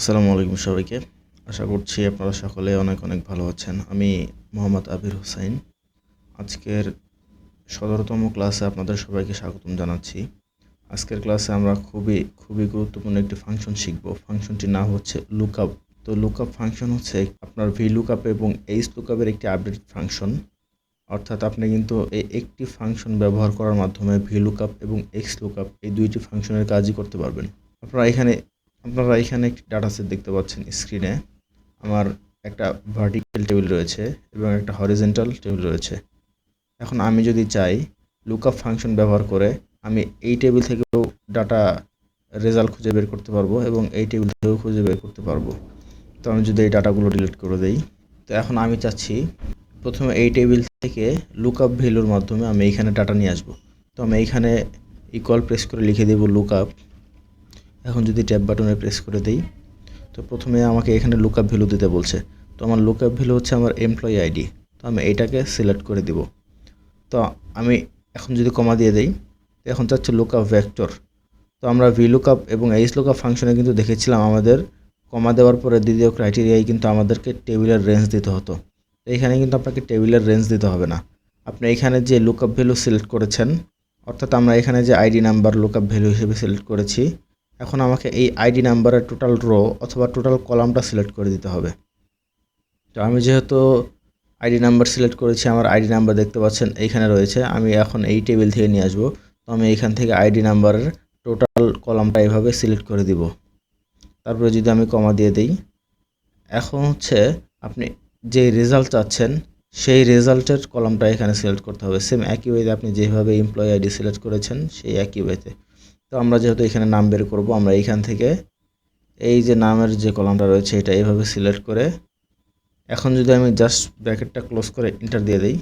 আসসালামু আলাইকুম সবাইকে। আশা করছি আপনারা সকলে অনেক অনেক ভালো আছেন। আমি মোহাম্মদ আবির হোসাইন। আজকের সতেরোতম ক্লাসে আপনাদের সবাইকে স্বাগতম জানাচ্ছি। আজকের ক্লাসে আমরা খুবই খুবই গুরুত্বপূর্ণ একটি ফাংশন শিখব। ফাংশনটির নাম হচ্ছে লুকআপ। তো লুকআপ ফাংশন হচ্ছে আপনার ভি লুকআপ এবং এইচ লুকআপের একটি আপডেট ফাংশন। অর্থাৎ আপনি কিন্তু এই একটি ফাংশন ব্যবহার করার মাধ্যমে ভি লুকআপ এবং এক্স লুকআপ এই দুইটি ফাংশনের কাজই করতে পারবেন। আপনারা এখানে আপনারা এখানে একটি ডাটা সেট দেখতে পাচ্ছেন স্ক্রিনে আমার একটা ভার্টিক্যাল টেবিল রয়েছে এবং একটা হরিজেন্টাল টেবিল রয়েছে। এখন আমি যদি চাই লুকআপ ফাংশন ব্যবহার করে আমি এই টেবিল থেকেও ডাটা রেজাল্ট খুঁজে বের করতে পারব এবং এই টেবিল থেকেও খুঁজে বের করতে পারব। তো আমি যদি এই ডাটাগুলো ডিলিট করে দেই, তো এখন আমি চাচ্ছি প্রথমে এই টেবিল থেকে লুকআপ ভ্যালুর মাধ্যমে আমি এইখানে ডাটা নিয়ে আসব। তো আমি এইখানে ইকুয়াল প্রেস করে লিখে দেবো লুকআপ এখন যদি ট্যাব বাটনে প্রেস করে দেই, তো প্রথমে আমাকে এখানে লুকআপ ভ্যালু দিতে বলছে। তো আমার লুকআপ ভ্যালু হচ্ছে আমার এমপ্লয়ি আইডি তো আমি এইটাকে সিলেক্ট করে দিব। তো আমি এখন যদি কমা দিয়ে দেই এখন চাচ্ছে লুকআপ ভেক্টর তো আমরা ভি লুকআপ এবং এইচ লুকআপ ফাংশনে কিন্তু দেখেছিলাম আমাদের কমা দেওয়ার পরে দ্বিতীয় ক্রাইটেরিয়ায় কিন্তু আমাদেরকে টেবিলের রেঞ্জ দিতে হতো। তো এখানে কিন্তু আপনাকে টেবিলের রেঞ্জ দিতে হবে না। আপনি এখানে যে লুকআপ ভ্যালু সিলেক্ট করেছেন, অর্থাৎ আমরা এখানে যে আইডি নাম্বার লুকআপ ভ্যালু হিসেবে সিলেক্ট করেছি এখন আমাকে এই আইডি নাম্বারের টোটাল রো অথবা টোটাল কলামটা সিলেক্ট করে দিতে হবে। তো আমি যেহেতু আইডি নাম্বার সিলেক্ট করেছি, আমার আইডি নাম্বার দেখতে পাচ্ছেন, এইখানে রয়েছে। আমি এখন এই টেবিল থেকে নিয়ে আসব। তো আমি এইখান থেকে আইডি নাম্বারের টোটাল কলামটা এইভাবে সিলেক্ট করে দিব। তারপরে যদি আমি কমা দিয়ে দিই, এখন হচ্ছে আপনি যে রেজাল্ট চাচ্ছেন, সেই রেজাল্টের কলামটা এখানে সিলেক্ট করতে হবে। সেম একই ওয়েতে আপনি যেভাবে এমপ্লয়ি আইডি সিলেক্ট করেছেন, সেই একই ওয়েতে তো আমরা যেহেতু এখানে নাম বের করব, আমরা এইখান থেকে এই যে নামের যে কলামটা রয়েছে, এটা এইভাবে সিলেক্ট করে এখন যদি আমি জাস্ট ব্র্যাকেটটা ক্লোজ করে ইন্টার দিয়ে দিই,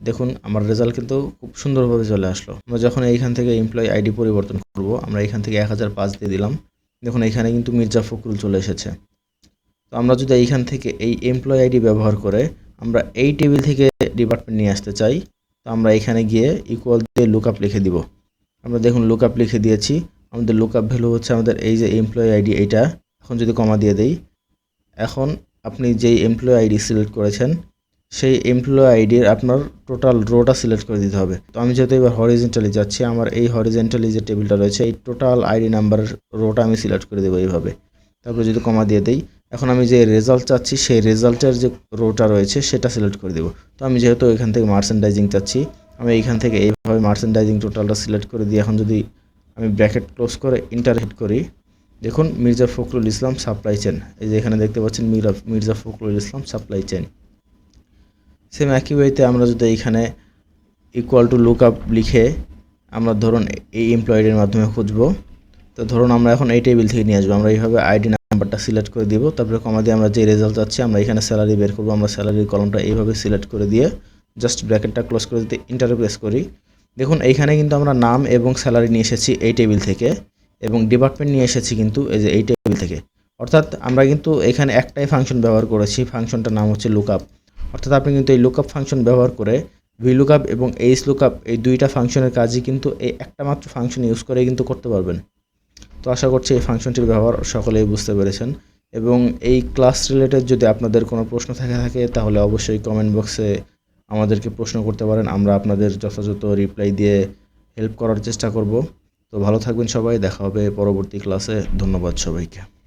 দেখুন আমার রেজাল্ট কিন্তু খুব সুন্দরভাবে চলে আসলো। আমরা যখন এইখান থেকে এমপ্লয়ি আইডি পরিবর্তন করব, আমরা এইখান থেকে এক হাজার পাঁচ দিয়ে দিলাম। দেখুন এইখানে কিন্তু মির্জা ফখরুল চলে এসেছে। তো আমরা যদি এইখান থেকে এই এমপ্লয়ি আইডি ব্যবহার করে আমরা এই টেবিল থেকে ডিপার্টমেন্ট নিয়ে আসতে চাই, তো আমরা এখানে গিয়ে ইকুয়াল দিয়ে লুক আপ লিখে দিব। আমরা দেখুন লুক আপ লিখে দিয়েছি। আমাদের লুক আপ ভ্যালু হচ্ছে আমাদের এই যে এমপ্লয়ি আইডি এইটা। এখন যদি কমা দিয়ে দেই, এখন আপনি যেই এমপ্লয়ি আইডি সিলেক্ট করেছেন, সেই এমপ্লয়ি আইডির আপনার টোটাল রোটা সিলেক্ট করে দিতে হবে। তো আমি যেহেতু এবার হরিজেন্টালি যাচ্ছি, আমার এই হরিজেন্টালি যে টেবিলটা রয়েছে, এই টোটাল আইডি নাম্বারের রোটা আমি সিলেক্ট করে দেবো এইভাবে। তারপরে যদি কমা দিয়ে দিই, এখন আমি যে রেজাল্ট চাচ্ছি, সেই রেজাল্টের যে রোটা রয়েছে, সেটা সিলেক্ট করে দেবো। তো আমি যেহেতু এখান থেকে মার্চেন্ডাইজিং চাচ্ছি আমি এইখান থেকে এইভাবে মার্চেন্ডাইজিং টোটালটা সিলেক্ট করে দিয়ে এখন যদি আমি ব্র্যাকেট ক্লোজ করে ইন্টার হিট করি, দেখুন মির্জা ফখরুল ইসলাম সাপ্লাই চেন এই যে এখানে দেখতে পাচ্ছেন Mira Mirza Fakhrul Islam supply chain same একই ওয়েতে আমরা যদি এইখানে ইকুয়াল টু লুক আপ লিখে আমরা ধরুন এই এমপ্লয়েডের মাধ্যমে খুঁজবো, তো ধরুন আমরা এখন এই টেবিল থেকে নিয়ে আসব। আমরা এইভাবে আইডি নাম্বারটা সিলেক্ট করে দিব, তারপরে কমা দিয়ে আমরা যে রেজাল্ট চাচ্ছি, আমরা এখানে স্যালারি বের করব, আমরা স্যালারির কলমটা এইভাবে সিলেক্ট করে দিয়ে জাস্ট ব্র্যাকেটটা ক্লোজ করে দিতে ইন্টারে প্রেস করি, দেখুন এইখানে কিন্তু আমরা নাম এবং স্যালারি নিয়ে এসেছি এই টেবিল থেকে এবং ডিপার্টমেন্ট নিয়ে এসেছি কিন্তু এই যে এই টেবিল থেকে। অর্থাৎ আমরা কিন্তু এখানে একটাই ফাংশন ব্যবহার করেছি ফাংশনটার নাম হচ্ছে লুকআপ অর্থাৎ আপনি কিন্তু এই লুকআপ ফাংশন ব্যবহার করে ভি লুকআপ এবং এইচ লুকআপ এই দুইটা ফাংশনের কাজই কিন্তু এই একটা মাত্র ফাংশন ইউজ করে কিন্তু করতে পারবেন। তো আশা করছি এই ফাংশনটির ব্যবহার সকলেই বুঝতে পেরেছেন এবং এই ক্লাস রিলেটেড যদি আপনাদের কোনো প্রশ্ন থেকে থাকে, তাহলে অবশ্যই কমেন্ট বক্সে আমাদেরকে প্রশ্ন করতে পারেন, আমরা আপনাদের যথাযথ রিপ্লাই দিয়ে হেল্প করার চেষ্টা করব। তো ভালো থাকবেন সবাই, দেখা হবে পরবর্তী ক্লাসে ধন্যবাদ সবাইকে।